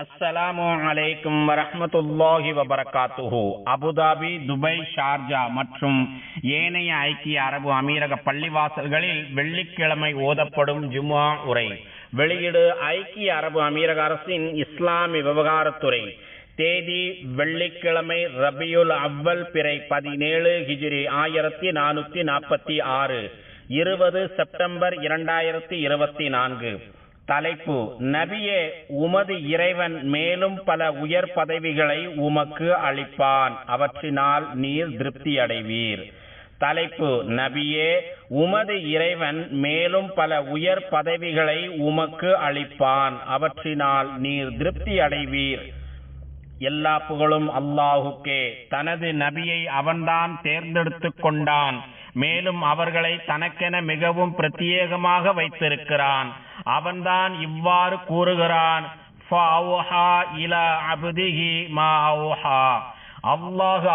அஸ்ஸலாமு அலைக்கும் வரஹ்மத்துல்லாஹி வபரகாத்துஹு. அபுதாபி துபை ஷார்ஜா மற்றும் ஏனைய ஐக்கிய அரபு அமீரக பள்ளிவாசல்களில் வெள்ளிக்கிழமை ஓதப்படும் ஜுமா உரை. வெளியீடு ஐக்கிய அரபு அமீரக அரசின் இஸ்லாமிய விவகாரத்துறை. தேதி வெள்ளிக்கிழமை ரபியுல் அவ்வல் பிறை பதினேழு ஹிஜ்ரி ஆயிரத்தி நானூத்தி நாற்பத்தி ஆறு. இருபது செப்டம்பர் இரண்டாயிரத்தி இருபத்தி நான்கு. தலைப்பு நபியே உமது இறைவன் மேலும் பல உயர் பதவிகளை உமக்கு அளிப்பான். அவற்றினால் நீர் திருப்தி அடைவீர் தலைப்பு நபியே உமது இறைவன் மேலும் பல உயர் பதவிகளை உமக்கு அளிப்பான். அவற்றினால் நீர் திருப்தி அடைவீர் எல்லா புகழும் அல்லாஹுக்கே. தனது நபியை அவன்தான் தேர்ந்தெடுத்துக் கொண்டான். மேலும் அவர்களை தனக்கென மிகவும் பிரத்யேகமாக வைத்திருக்கிறான். அவன்தான் இவ்வாறு கூறுகிறான் ஃபஅவ்ஹா இலா மா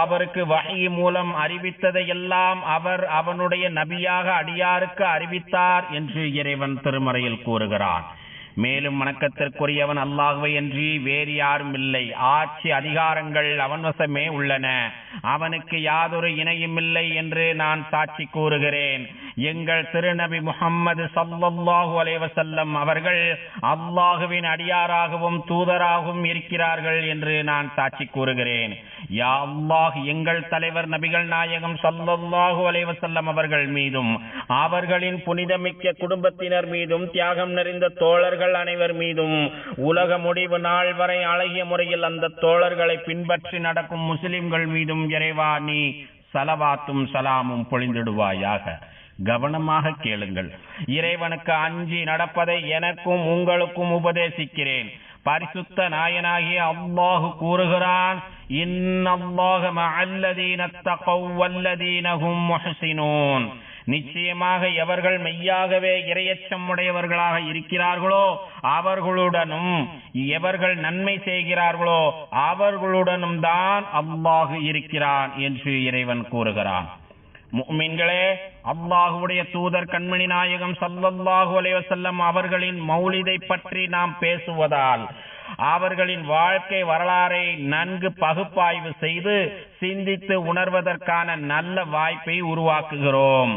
அவருக்கு வகை மூலம் அறிவித்ததையெல்லாம் அவர் அவனுடைய நபியாக அடியாருக்கு அறிவித்தார் என்று இறைவன் திருமறையில் கூறுகிறான். மேலும் வணக்கத்திற்குரியவன் அல்லாஹுவை என்று வேறு யாரும் இல்லை. ஆட்சி அதிகாரங்கள் அவன் வசமே உள்ளன. அவனுக்கு யாதொரு இணையும் இல்லை என்று நான் சாட்சி கூறுகிறேன். எங்கள் திருநபி முகம்மது சல்லல்லாஹு அலைவசல்லம் அவர்கள் அல்லாஹுவின் அடியாராகவும் தூதராகவும் இருக்கிறார்கள் என்று நான் சாட்சி கூறுகிறேன். யா அல்லாஹ் எங்கள் தலைவர் நபிகள் நாயகம் சல்லல்லாஹு அலைவசல்லம் அவர்கள் மீதும் அவர்களின் புனிதமிக்க குடும்பத்தினர் மீதும் தியாகம் நிறைந்த தோழர்கள் அனைவர் மீதும் உலக முடிவு நாள் வரை அழகிய முறையில் அந்த தோழர்களை பின்பற்றி நடக்கும் முஸ்லிம்கள் மீதும் இறைவா நீ சலவாத்தும் சலாமும் பொழிந்திடுவாயாக. கவனமாக கேளுங்கள். இறைவனுக்கு அஞ்சி நடப்பதை எனக்கும் உங்களுக்கும் உபதேசிக்கிறேன். பரிசுத்த நாயனாகிய அல்லாஹு கூறுகிறான் நிச்சயமாக எவர்கள் மெய்யாகவே இரையச்சம் உடையவர்களாக இருக்கிறார்களோ அவர்களுடனும் எவர்கள் நன்மை செய்கிறார்களோ அவர்களுடனும் தான் அல்லாஹு இருக்கிறான் என்று இறைவன் கூறுகிறான். முக்மீன்களே அல்லாஹுடைய தூதர் கண்மணி நாயகம் சல்லல்லாஹு அலைவசல்லம் அவர்களின் மௌலிதை பற்றி நாம் பேசுவதால் அவர்களின் வாழ்க்கை வரலாறை நன்கு பகுப்பாய்வு செய்து சிந்தித்து உணர்வதற்கான நல்ல வாய்ப்பை உருவாக்குகிறோம்.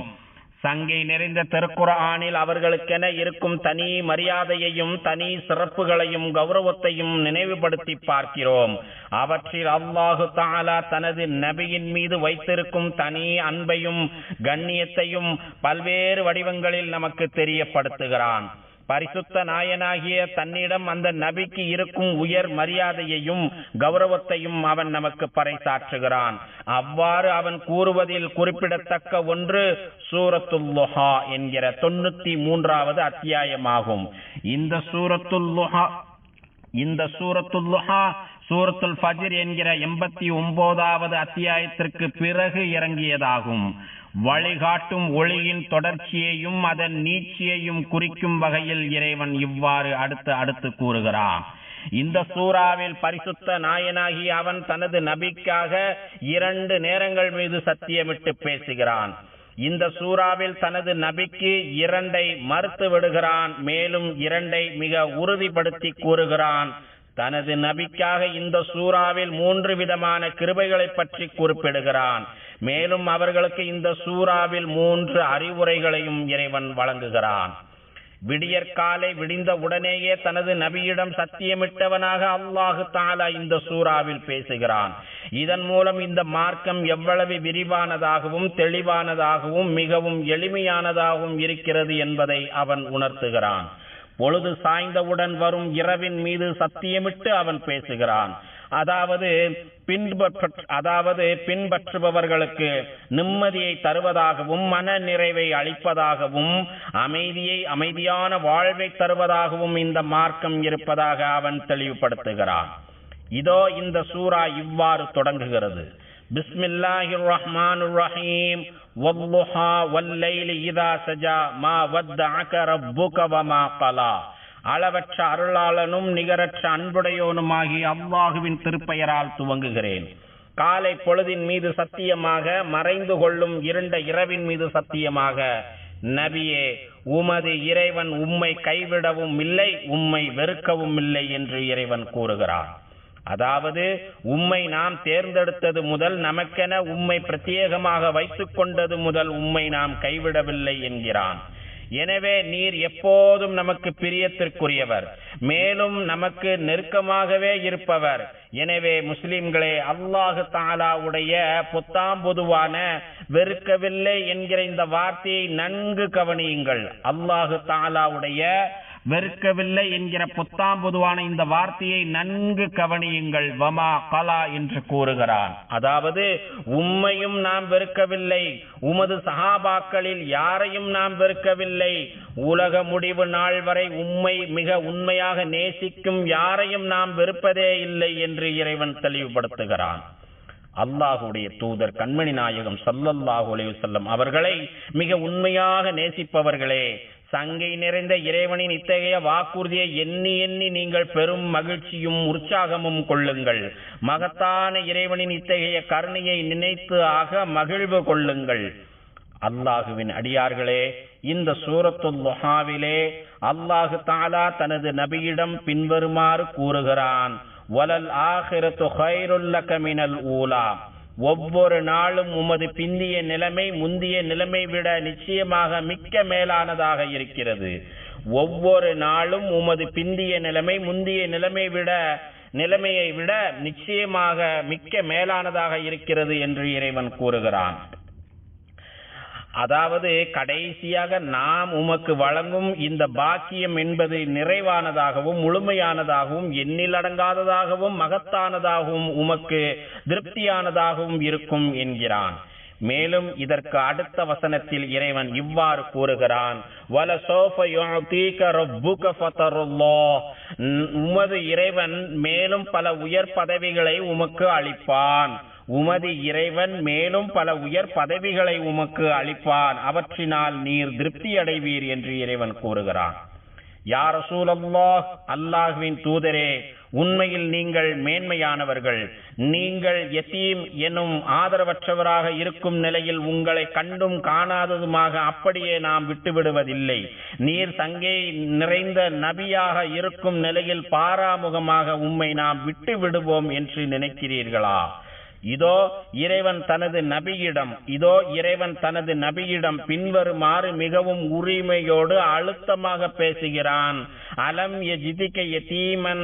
சங்கை நிறைந்த திருக்குறானில் அவர்களுக்கென இருக்கும் தனி மரியாதையையும் தனி சிறப்புகளையும் கௌரவத்தையும் நினைவுபடுத்தி பார்க்கிறோம். அவற்றில் அல்லாஹு தாலா தனது நபியின் மீது வைத்திருக்கும் தனி அன்பையும் கண்ணியத்தையும் பல்வேறு வடிவங்களில் நமக்கு தெரியப்படுத்துகிறான். பரிசுத்த நாயனாகிய தன்னிடம் அந்த நபிக்கு இருக்கும் உயர் மரியாதையையும் கௌரவத்தையும் அவன் நமக்கு பறைசாற்றுகிறான். அவ்வாறு அவன் கூறுவதில் குறிப்பிடத்தக்க ஒன்று சூரத்துல்லுஹா என்கிற தொண்ணூத்தி மூன்றாவது அத்தியாயமாகும். இந்த சூரத்துல்லுஹா இந்த சூரத்துல்லுஹா சூரத்துல் ஃபஜிர் என்கிற எண்பத்தி ஒன்பதாவது அத்தியாயத்திற்கு பிறகு இறங்கியதாகும். வழிகாட்டும் ஒளியின் தொடர்ச்சியையும் அதன் நீட்சியையும் குறிக்கும் வகையில் இறைவன் இவ்வாறு அடுத்து அடுத்து கூறுகிறான். இந்த சூறாவில் பரிசுத்த நாயனாகி அவன் தனது நபிக்காக இரண்டு நேரங்கள் மீது சத்தியமிட்டு பேசுகிறான். இந்த சூறாவில் தனது நபிக்கு இரண்டை மறுத்து விடுகிறான் மேலும் இரண்டை மிக உறுதிப்படுத்தி கூறுகிறான். தனது நபிக்காக இந்த சூறாவில் மூன்று விதமான கிருபைகளை பற்றி குறிப்பிடுகிறான். மேலும் அவர்களுக்கு இந்த சூறாவில் மூன்று அறிவுரைகளையும் இறைவன் வழங்குகிறான். விடியற்காலை விடிந்த உடனேயே தனது நபியிடம் சத்தியமிட்டவனாக அல்லாஹு தாலா இந்த சூறாவில் பேசுகிறான். இதன் மூலம் இந்த மார்க்கம் எவ்வளவு விரிவானதாகவும் தெளிவானதாகவும் மிகவும் எளிமையானதாகவும் இருக்கிறது என்பதை அவன் உணர்த்துகிறான். பொழுது சாய்ந்தவுடன் வரும் இரவின் மீது சத்தியமிட்டு அவன் பேசுகிறான். அதாவது பின்பற்ற அதாவது பின்பற்றுபவர்களுக்கு நிம்மதியை தருவதாகவும் மன நிறைவை அளிப்பதாகவும் அமைதியை அமைதியான வாழ்வை தருவதாகவும் இந்த மார்க்கம் இருப்பதாக அவன் தெளிவுபடுத்துகிறான். இதோ இந்த சூறா இவ்வாறு தொடங்குகிறது. بسم الله الرحمن الرحيم والضحى والليل إذا سجى ما ودعك ربك وما قلى அளவற்ற அருளாளனும் நிகரற்ற அன்புடையோனுமாகி அல்லாஹுவின் திருப்பெயரால் துவங்குகிறேன். காலை பொழுதின் மீது சத்தியமாக மறைந்து கொள்ளும் இருண்ட இரவின் மீது சத்தியமாக நபியே உமது இறைவன் உம்மை கைவிடவும் இல்லை உம்மை வெறுக்கவும் இல்லை என்று இறைவன் கூறுகிறான். அதாவது உம்மை நாம் தேர்ந்தெடுத்தது முதல் நமக்கென உம்மை பிரத்யேகமாக வைத்துக் கொண்டது முதல் உம்மை நாம் கைவிடவில்லை என்கிறான். எனவே நீர் எப்போதும் நமக்கு பிரியத்திற்குரியவர். மேலும் நமக்கு நெருக்கமாகவே இருப்பவர். எனவே முஸ்லிம்களே அல்லாஹு தாலாவுடைய புத்தாம் பொதுவான வெறுக்கவில்லை என்கிற இந்த வார்த்தையை நன்கு கவனியுங்கள். அல்லாஹு தாலாவுடைய வெறுக்கவில்லை என்கிற புத்தாம் பொதுவான இந்த வார்த்தையை நன்கு கவனியுங்கள். வமா கலா என்று கூறுகிறான். அதாவது உம்மையும் நாம் வெறுக்கவில்லை. உமது சகாபாக்களில் யாரையும் நாம் வெறுக்கவில்லை. உலக முடிவு நாள் வரை உம்மை மிக உண்மையாக நேசிக்கும் யாரையும் நாம் வெறுப்பதே இல்லை என்று இறைவன் தெளிவுபடுத்துகிறான். அல்லாஹுடைய தூதர் கண்மணி நாயகம் சல்லல்லாஹு அலைஹி அவர்களை மிக உண்மையாக நேசிப்பவர்களே சங்கை நிறைந்த இறைவனின் இத்தகைய வாக்குறுதியை எண்ணி எண்ணி நீங்கள் பெரும் மகிழ்ச்சியும் உற்சாகமும் கொள்ளுங்கள். மகத்தான இறைவனின் இத்தகைய கருணையை நினைத்து ஆக மகிழ்வு கொள்ளுங்கள். அல்லாஹுவின் அடியார்களே இந்த சூரத்துல் லுஹாவிலே அல்லாஹு தாலா தனது நபியிடம் பின்வருமாறு கூறுகிறான். வலல் ஆஹிரத்து ஹைருல் லக மினல் ஊலா. ஒவ்வொரு நாளும் உமது பிந்திய நிலைமை முந்திய நிலைமை விட நிச்சயமாக மிக்க மேலானதாக இருக்கிறது. ஒவ்வொரு நாளும் உமது பிந்திய நிலைமை முந்திய நிலைமை விட நிலைமையை விட நிச்சயமாக மிக்க மேலானதாக இருக்கிறது என்று இறைவன் கூறுகிறான். அதாவது கடைசியாக நாம் உமக்கு வழங்கும் இந்த பாக்கியம் என்பது நிறைவானதாகவும் முழுமையானதாகவும் எண்ணிலடங்காததாகவும் மகத்தானதாகவும் உமக்கு திருப்தியானதாகவும் இருக்கும் என்கிறான். மேலும் இதற்கு அடுத்த வசனத்தில் இறைவன் இவ்வாறு கூறுகிறான். வல உமது இறைவன் மேலும் பல உயர் பதவிகளை உமக்கு அளிப்பான். உமது இறைவன் மேலும் பல உயர் பதவிகளை உமக்கு அளிப்பான். அவற்றினால் நீர் திருப்தி அடைவீர் என்று இறைவன் கூறுகிறான். யார் ரசூலல்லாஹ் அல்லாஹ்வின் தூதரே உண்மையில் நீங்கள் மேன்மையானவர்கள். நீங்கள் எத்தீம் எனும் ஆதரவற்றவராக இருக்கும் நிலையில் உங்களை கண்டும் காணாததுமாக அப்படியே நாம் விட்டுவிடுவதில்லை. நீர் சங்கை நிறைந்த நபியாக இருக்கும் நிலையில் பாராமுகமாக உம்மை நாம் விட்டு விடுவோம் என்று நினைக்கிறீர்களா? இதோ இறைவன் தனது நபியிடம் இதோ இறைவன் தனது நபியிடம் பின்வருமாறு மிகவும் உரிமையோடு அழுத்தமாக பேசுகிறான். அலம் எஜிதிக்க தீமன்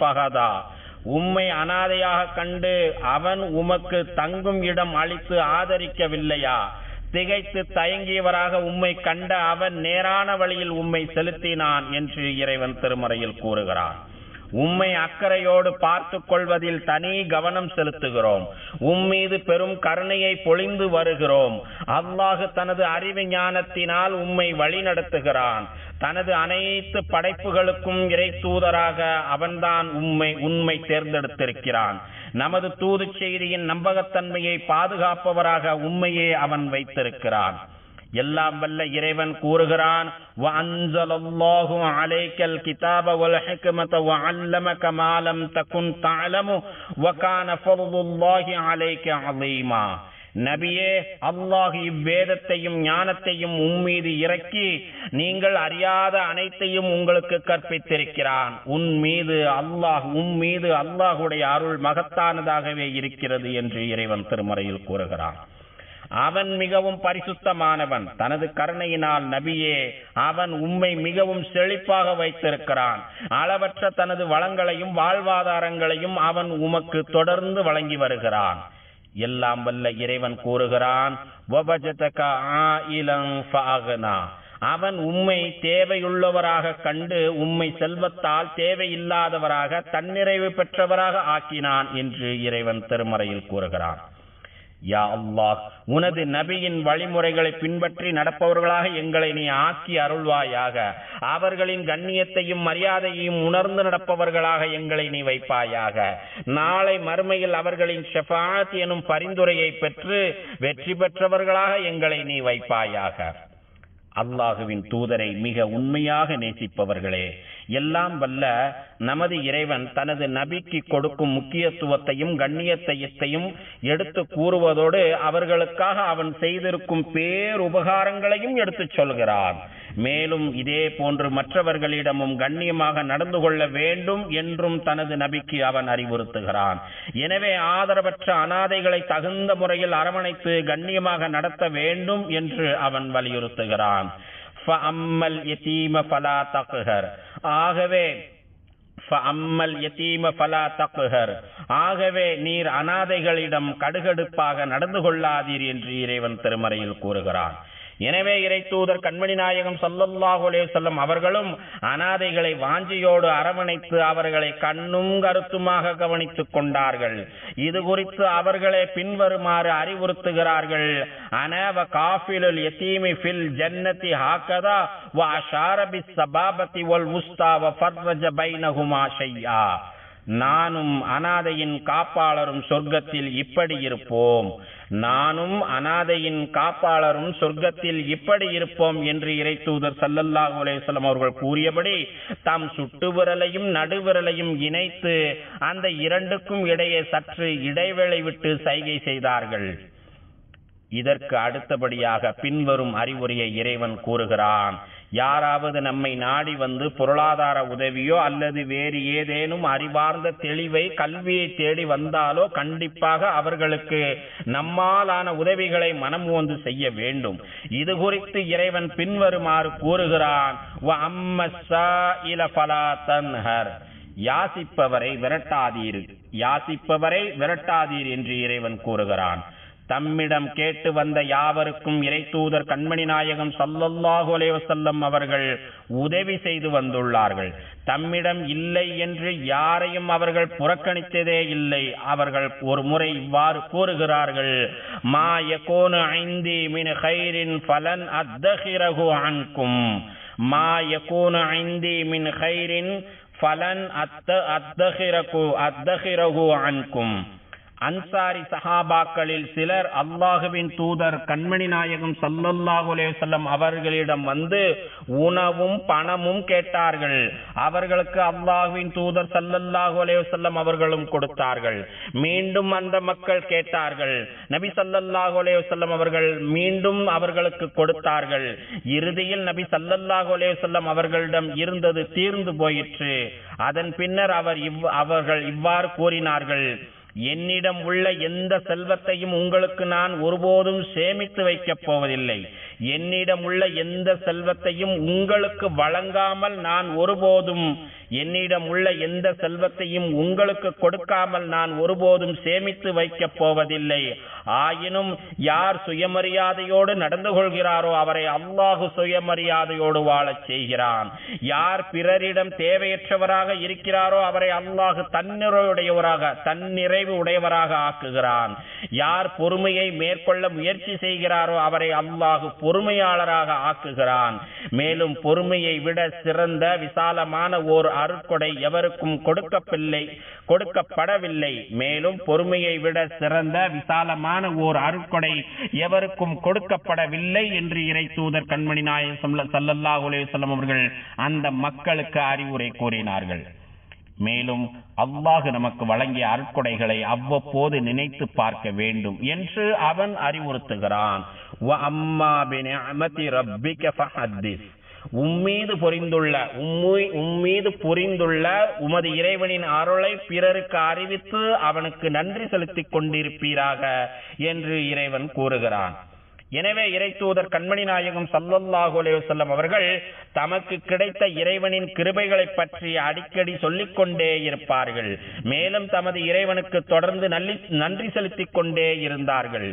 ஃபஹதா. உம்மை அனாதையாக கண்டு அவன் உமக்கு தங்கும் இடம் அளித்து ஆதரிக்கவில்லையா? திகைத்து தயங்கியவராக உம்மை கண்ட அவன் நேரான வழியில் உம்மை செலுத்தினான் என்று இறைவன் திருமறையில் கூறுகிறான். உம்மை அக்கறையோடு பார்த்து கொள்வதில் தனி கவனம் செலுத்துகிறோம். உம்மீது பெரும் கருணையை பொழிந்து வருகிறோம். அல்லாஹு தனது அறிவு ஞானத்தினால் உம்மை வழிநடத்துகிறான். தனது அனைத்து படைப்புகளுக்கும் இறை தூதராக அவன்தான் உண்மை உண்மை தேர்ந்தெடுத்திருக்கிறான். நமது தூது செய்தியின் நம்பகத்தன்மையை பாதுகாப்பவராக உண்மையே அவன் வைத்திருக்கிறான். எல்லாம் வல்ல இறைவன் கூறுகிறான் நபியே அல்லாஹ் இவ்வேதத்தையும் ஞானத்தையும் உம்மீது இறக்கி நீங்கள் அறியாத அனைத்தையும் உங்களுக்கு கற்பித்திருக்கிறான். உன் மீது அல்லாஹ் உம் மீது அல்லாஹுடைய அருள் மகத்தானதாகவே இருக்கிறது என்று இறைவன் திருமறையில் கூறுகிறான். அவன் மிகவும் பரிசுத்தமானவன். தனது கருணையினால் நபியே அவன் உம்மை மிகவும் செழிப்பாக வைத்திருக்கிறான். அளவற்ற தனது வளங்களையும் வாழ்வாதாரங்களையும் அவன் உமக்கு தொடர்ந்து வழங்கி வருகிறான். எல்லாம் வல்ல இறைவன் கூறுகிறான் அவன் உம்மை தேவையுள்ளவராக கண்டு உம்மை செல்வத்தால் தேவையில்லாதவராக தன்னிறைவு பெற்றவராக ஆக்கினான் என்று இறைவன் திருமறையில் கூறுகிறான். யா அல்லாஹ் உனது நபியின் வழிமுறைகளை பின்பற்றி நடப்பவர்களாக எங்களை நீ ஆக்கி அருள்வாயாக. அவர்களின் கண்ணியத்தையும் மரியாதையையும் உணர்ந்து நடப்பவர்களாக எங்களை நீ வைப்பாயாக. நாளை மறுமையில் அவர்களின் ஷெஃபாத் எனும் பரிந்துரையை பெற்று வெற்றி பெற்றவர்களாக எங்களை நீ வைப்பாயாக. அல்லாஹுவின் தூதரை மிக உண்மையாக நேசிப்பவர்களே. எல்லாம் வல்ல நமது இறைவன் தனது நபிக்கு கொடுக்கும் முக்கியத்துவத்தையும் கண்ணியத்தையும் எடுத்து கூறுவதோடு அவர்களுக்காக அவன் செய்திருக்கும் பேருபகாரங்களையும் எடுத்துச் சொல்கிறான். மேலும் இதே போன்று மற்றவர்களிடமும் கண்ணியமாக நடந்து கொள்ள வேண்டும் என்றும் தனது நபிக்கு அவன் அறிவுறுத்துகிறான். எனவே ஆதரவற்ற அனாதைகளை தகுந்த முறையில் அரவணைத்து கண்ணியமாக நடத்த வேண்டும் என்று அவன் வலியுறுத்துகிறான். ஆகவே அம்மல் யத்தீம பலா தக்குஹர் ஆகவே நீர் அனாதைகளிடம் கடுகடுப்பாக நடந்து கொள்ளாதீர் என்று இறைவன் திருமறையில் கூறுகிறான். எனவே இறை தூதர் கண்மணி நாயகம் சல்லல்லாஹு செல்லும் அவர்களும் அனாதைகளை வாஞ்சியோடு அரவணைத்து அவர்களை கண்ணும் கருத்துமாக கவனித்துக் கொண்டார்கள். இது குறித்து அவர்களே பின்வருமாறு அறிவுறுத்துகிறார்கள். அனவ காஃபிலுல் யதீமி ஃபில் ஜன்னதி ஹாக்கதா வ அஷார சபாபதி வல் உஸ்தா வ ஃபர்ரஜ பைனஹுமா ஷையா. நானும் அனாதையின் காப்பாளரும் சொர்க்கத்தில் இப்படி இருப்போம். நானும் அனாதையின் காப்பாளரும் சொர்க்கத்தில் இப்படி இருப்போம் என்று இறை தூதர் சல்லல்லாஹு அலேஸ்லம் அவர்கள் கூறியபடி தாம் சுட்டு விரலையும் நடுவிரலையும் இணைத்து அந்த இரண்டுக்கும் இடையே சற்று இடைவேளை விட்டு சைகை செய்தார்கள். இதற்கு அடுத்தபடியாக பின்வரும் அறிவுரையை இறைவன் கூறுகிறான். யாராவது நம்மை நாடி வந்து பொருளாதார உதவியோ அல்லது வேறு ஏதேனும் அறிவார்ந்த தெளிவை கல்வியை தேடி வந்தாலோ கண்டிப்பாக அவர்களுக்கு நம்மாலான உதவிகளை மனம் வந்து செய்ய வேண்டும். இது குறித்து இறைவன் பின்வருமாறு கூறுகிறான் ஃபலா யாசிப்பவரை விரட்டாதீர் யாசிப்பவரை விரட்டாதீர் என்று இறைவன் கூறுகிறான். தம்மிடம் கேட்டு வந்த யாவருக்கும் இறை தூதர் கண்மணி நாயகம் சல்லல்லாஹு அலைவசல்லம் அவர்கள் உதவி செய்து வந்துள்ளார்கள். தம்மிடம் இல்லை என்று யாரையும் அவர்கள் புறக்கணித்ததே இல்லை. அவர்கள் ஒரு முறை இவ்வாறு கூறுகிறார்கள். மா யகூனு ஐந்தி மின் ஹைரின் ஃபலன் அத்தஹிரஹு அன்கும். மா யகூனு ஐந்தி மின் ஹைரின் ஃபலன் அத்த அத்தஹிரகு அத்தஹிரஹு அன்கும். அன்சாரி சஹாபாக்களில் சிலர் அல்லாஹுவின் தூதர் கண்மணி நாயகம் சல்லல்லாஹு அலைஹி அவர்களிடம் வந்து உணவும் பணமும் கேட்டார்கள். அவர்களுக்கு அல்லாஹுவின் தூதர் சல்லல்லாஹு அலைஹி அவர்களும் கொடுத்தார்கள். மீண்டும் அந்த மக்கள் கேட்டார்கள். நபி சல்லல்லாஹு அலைஹி அவர்கள் மீண்டும் அவர்களுக்கு கொடுத்தார்கள். இறுதியில் நபி சல்லல்லாஹு அலைஹி அவர்களிடம் இருந்தது தீர்ந்து போயிற்று. அதன் பின்னர் அவர் இவ் அவர்கள் இவ்வாறு கூறினார்கள். என்னிடம் உள்ள எந்த செல்வத்தையும் உங்களுக்கு நான் ஒருபோதும் சேமித்து வைக்கப் போவதில்லை. என்னிடம் உள்ள எந்த செல்வத்தையும் உங்களுக்கு வழங்காமல் நான் ஒருபோதும் என்னிடம் உள்ள எந்த செல்வத்தையும் உங்களுக்கு கொடுக்காமல் நான் ஒருபோதும் சேமித்து வைக்கப் போவதில்லை. ஆயினும் யார் சுயமரியாதையோடு நடந்து கொள்கிறாரோ அவரை அல்லாஹு சுயமரியாதையோடு வாழச் செய்கிறான். யார் பிறரிடம் தேவையற்றவராக இருக்கிறாரோ அவரை அல்லாஹு தன்னிறைவுடையவராக தன்னிறைவு உடையவராக ஆக்குகிறான். யார் பொறுமையை மேற்கொள்ள முயற்சி செய்கிறாரோ அவரை அல்லாஹு பொறுமையாளராக ஆக்குகிறான். மேலும் பொறுமையை விட சிறந்த விசாலமான ஓர் அருட்கொடை எவருக்கும் கொடுக்கப்பில்லை கொடுக்கப்படவில்லை. மேலும் பொறுமையை விட சிறந்த விசாலமான மேலான ஓர் அருட்கொடை எவருக்கும் கொடுக்கப்படவில்லை என்று இறை தூதர் கண்மணி நாயகம் சல்லல்லா உலேசல்லம் அவர்கள் அந்த மக்களுக்கு அறிவுரை கூறினார்கள். மேலும் அல்லாஹ் நமக்கு வழங்கிய அருட்கொடைகளை அவ்வப்போது நினைத்து பார்க்க வேண்டும் என்று அவன் அறிவுறுத்துகிறான். உம்மீது பொறிந்துள்ள உம்மீ உம்மீது புரிந்துள்ள உமது இறைவனின் அருளை பிறருக்கு அறிவித்து அவனுக்கு நன்றி செலுத்திக் கொண்டிருப்பீராக என்று இறைவன் கூறுகிறான். எனவே இறை தூதர் கண்மணி நாயகம் சல்லல்லாஹு அலைஹி அவர்கள் தமக்கு கிடைத்த இறைவனின் கிருபைகளை பற்றி அடிக்கடி சொல்லிக் கொண்டே இருப்பார்கள். மேலும் தமது இறைவனுக்கு தொடர்ந்து நன்றி செலுத்திக் கொண்டே இருந்தார்கள்.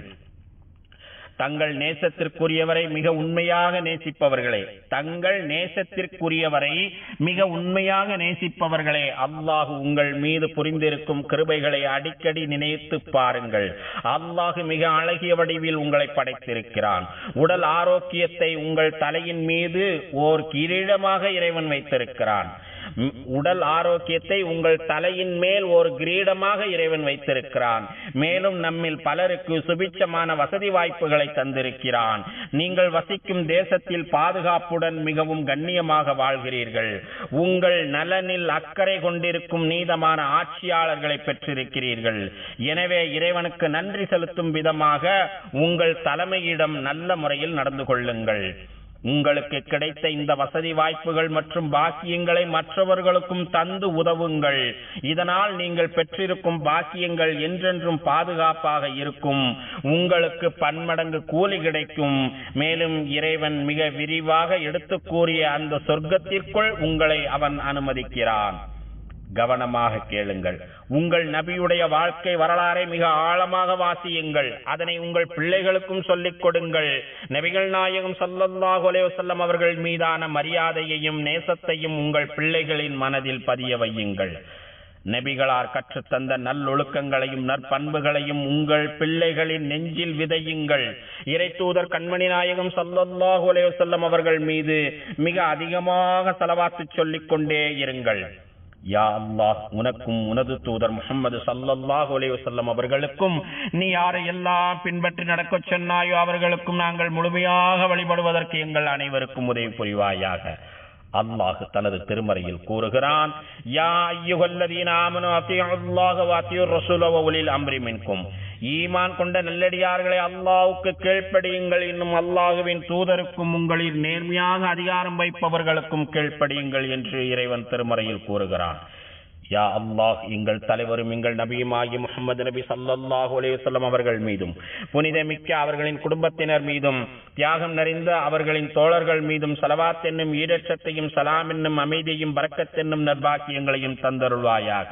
தங்கள் நேசத்திற்குரியவரை மிக உண்மையாக நேசிப்பவர்களே. தங்கள் நேசத்திற்குரியவரை மிக உண்மையாக நேசிப்பவர்களே. அல்லாஹு உங்கள் மீது புரிந்திருக்கும் கிருபைகளை அடிக்கடி நினைத்து பாருங்கள். அல்லாஹு மிக அழகிய வடிவில் உங்களை படைத்திருக்கிறான். உடல் ஆரோக்கியத்தை உங்கள் தலையின் மீது ஓர் கிரீடமாக இறைவன் வைத்திருக்கிறான். உடல் ஆரோக்கியத்தை உங்கள் தலையின் மேல் ஒரு கிரீடமாக இறைவன் வைத்திருக்கிறான். மேலும் நம்மில் பலருக்கு சுபிச்சமான வசதி வாய்ப்புகளை தந்திருக்கிறான். நீங்கள் வசிக்கும் தேசத்தில் பாதுகாப்புடன் மிகவும் கண்ணியமாக வாழ்கிறீர்கள். உங்கள் நலனில் அக்கறை கொண்டிருக்கும் நீதமான ஆட்சியாளர்களை பெற்றிருக்கிறீர்கள். எனவே இறைவனுக்கு நன்றி செலுத்தும் விதமாக உங்கள் தலைமையிடம் நல்ல முறையில் நடந்து கொள்ளுங்கள். உங்களுக்கு கிடைத்த இந்த வசதி வாய்ப்புகள் மற்றும் பாக்கியங்களை மற்றவர்களுக்கும் தந்து உதவுங்கள். இதனால் நீங்கள் பெற்றிருக்கும் பாக்கியங்கள் என்றென்றும் பாதுகாப்பாக இருக்கும். உங்களுக்கு பன்மடங்கு கூலி கிடைக்கும். மேலும் இறைவன் மிக விரிவாக எடுத்து கூறிய அந்த சொர்க்கத்திற்குள் உங்களை அவன் அனுமதிக்கிறான். கவனமாக கேளுங்கள். உங்கள் நபியுடைய வாழ்க்கை வரலாறை மிக ஆழமாக வாசியுங்கள். அதனை உங்கள் பிள்ளைகளுக்கும் சொல்லிக் கொடுங்கள். நபிகள் நாயகம் ஸல்லல்லாஹு அலைஹி அவர்கள் மீதான மரியாதையையும் நேசத்தையும் உங்கள் பிள்ளைகளின் மனதில் பதிய வையுங்கள். நபிகளார் கற்றுத்தந்த நல்லொழுக்கங்களையும் நற்பண்புகளையும் உங்கள் பிள்ளைகளின் நெஞ்சில் விதையுங்கள். இறை தூதர் கண்மணி நாயகம் சல்லல்லாஹு அலைஹி அவர்கள் மீது மிக அதிகமாக செலவாத்து சொல்லிக் கொண்டே இருங்கள். யா அல்லாஹ் உனக்கும் உனது தூதர் முகமது சல்லல்லாஹ் அலைஹி அவர்களுக்கும் நீ யாரை எல்லாம் பின்பற்றி நடக்கச் சொன்னாயோ அவர்களுக்கும் நாங்கள் முழுமையாக வழிபடுவதற்கு எங்கள் அனைவருக்கும் உதவி புரிவாயாக. அல்லாஹ் தனது திருமறையில் கூறுகிறான் யா ஐயுகல்லதீன ஆமனு அத்தியுல்லாஹ வாத்தியுர் ரசூலவ ரசூல உலில் அம்ரி மின்கும். ஈமான் கொண்ட நல்லடியார்களை அல்லாவுக்கு கீழ்ப்படியுங்கள். இன்னும் அல்லாஹுவின் தூதருக்கும் உங்களில் நேர்மையாக அதிகாரம் வைப்பவர்களுக்கும் கீழ்ப்படியுங்கள் என்று இறைவன் திருமறையில் கூறுகிறான். யா அல்லாஹ் எங்கள் தலைவரும் எங்கள் நபியுமாகி முகமது நபி ஸல்லல்லாஹு அலைஹி அவர்கள் மீதும் புனித மிக்க அவர்களின் குடும்பத்தினர் மீதும் தியாகம் நிறைந்த அவர்களின் தோழர்கள் மீதும் சலவாத் என்னும் ஈரட்சத்தையும் சலாம் என்னும் அமைதியையும் பரக்கத் என்னும் நற்பாக்கியங்களையும் தந்தருள்வாயாக.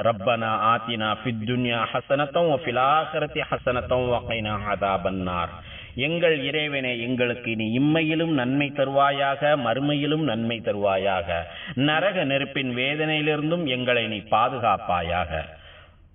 ربنا آتنا في الدنيا حسنة وفي الآخرة حسنة وقنا عذاب النار எங்கள் இறைவனே எங்களுக்கு நீ இம்மையிலும் நன்மை தருவாயாக மறுமையிலும் நன்மை தருவாயாக நரக நெருப்பின் வேதனையிலிருந்தும் எங்களை நீ பாதுகாப்பாயாக